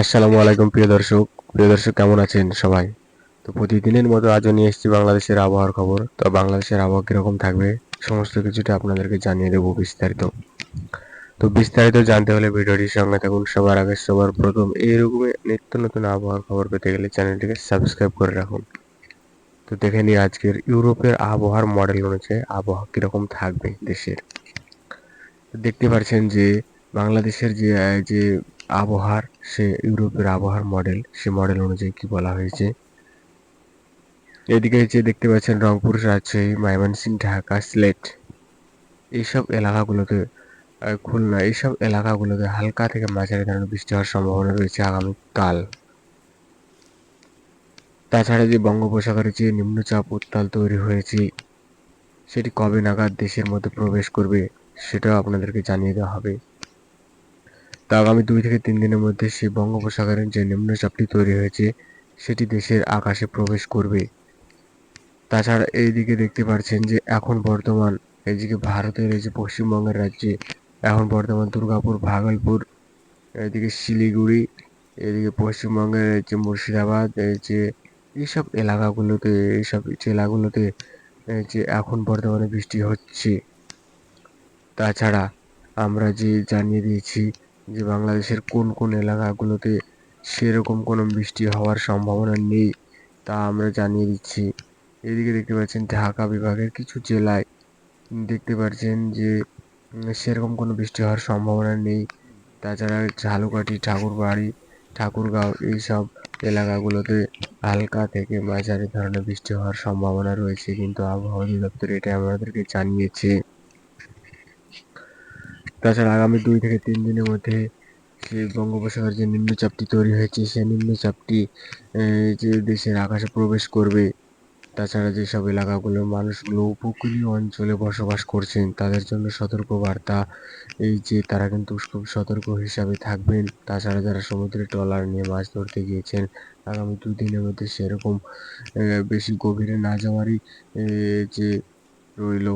আসসালামু আলাইকুম, প্রিয় দর্শক। প্রিয় দর্শক, কেমন আছেন সবাই? তো প্রতিদিনের মতো আজও নিয়ে এসেছি বাংলাদেশের আবহাওয়ার খবর। তো বাংলাদেশের আবহাওয়া কীরকম থাকবে, সমস্ত কিছুটা আপনাদেরকে জানিয়ে দেবো বিস্তারিত। তো বিস্তারিত জানতে হলে ভিডিওটির সঙ্গে থাকুন। সবার আগে, সবার প্রথম, এইরকমই নিত্য নতুন আবহাওয়ার খবর পেতে গেলে চ্যানেলটিকে সাবস্ক্রাইব করে রাখুন। তো দেখে নিই আজকের ইউরোপের আবহাওয়ার মডেল অনুযায়ী আবহাওয়া কীরকম থাকবে দেশের। দেখতে পাচ্ছেন যে বাংলাদেশের যে যে আবহাওয়ার সে ইউরোপের আবহাওয়ার মডেল সে মডেল অনুযায়ী কি বলা হয়েছে? এদিকে যে দেখতে পাচ্ছেন, রংপুর রাজশাহী ময়মনসিংহ, ঢাকা, সিলেট, এইসব এলাকাগুলোতে খুলনা, এইসব এলাকাগুলোতে হালকা থেকে মাঝারি ধরনের বৃষ্টি হওয়ার সম্ভাবনা রয়েছে আগামীকাল। তাছাড়া যে বঙ্গোপসাগরে যে নিম্নচাপ উত্তাল তৈরি হয়েছে, সেটি কবে নাগাদ দেশের মধ্যে প্রবেশ করবে, সেটাও আপনাদেরকে জানিয়ে দেওয়া হবে। তা আগামী দুই থেকে তিন দিনের মধ্যে সেই বঙ্গোপসাগরের যে নিম্নচাপটি তৈরি হয়েছে, সেটি দেশের আকাশে প্রবেশ করবে। তাছাড়া এইদিকে দেখতে পাচ্ছেন যে এখন বর্তমান এইদিকে ভারতের এই যে পশ্চিমবঙ্গের রাজ্যে, এখন বর্তমান দুর্গাপুর, ভাগলপুর এদিকে শিলিগুড়ি এদিকে পশ্চিমবঙ্গের যে মুর্শিদাবাদ, এই যে এইসব এলাকাগুলোতে, এইসব জেলাগুলোতে যে এখন বর্তমানে বৃষ্টি হচ্ছে। তাছাড়া আমরা যে জানিয়ে দিয়েছি যে বাংলাদেশের কোন কোন এলাকাগুলোতে সেরকম কোনো বৃষ্টি হওয়ার সম্ভাবনা নেই, তা আমরা জানিয়ে দিচ্ছি। এদিকে দেখতে পাচ্ছেন ঢাকা বিভাগের কিছু জেলায় দেখতে পাচ্ছেন যে সেরকম কোনো বৃষ্টি হওয়ার সম্ভাবনা নেই। তাছাড়া ঝালুকাঠি, ঠাকুরবাড়ি, ঠাকুরগাঁও এইসব এলাকাগুলোতে হালকা থেকে মাঝারি ধরনের বৃষ্টি হওয়ার সম্ভাবনা রয়েছে। কিন্তু আবহাওয়া অধিদপ্তর এটা আমাদেরকে জানিয়েছে। তাছাড়া আগামী দুই থেকে তিন দিনের মধ্যে সেই বঙ্গোপসাগর যে নিম্নচাপটি তৈরি হয়েছে, সেই নিম্নচাপটি যে দেশের আকাশে প্রবেশ করবে, তাছাড়া যেসব এলাকাগুলোর মানুষগুলো উপকূলীয় অঞ্চলে বসবাস করছেন, তাদের জন্য সতর্ক বার্তা এই যে তারা কিন্তু খুব সতর্ক হিসাবে থাকবেন, তাছাড়া যারা সমুদ্রে ট্রলার নিয়ে মাছ ধরতে গিয়েছেন, আগামী দুদিনের মধ্যে সেরকম বেশি গভীরে না যাওয়ারই যে রইল।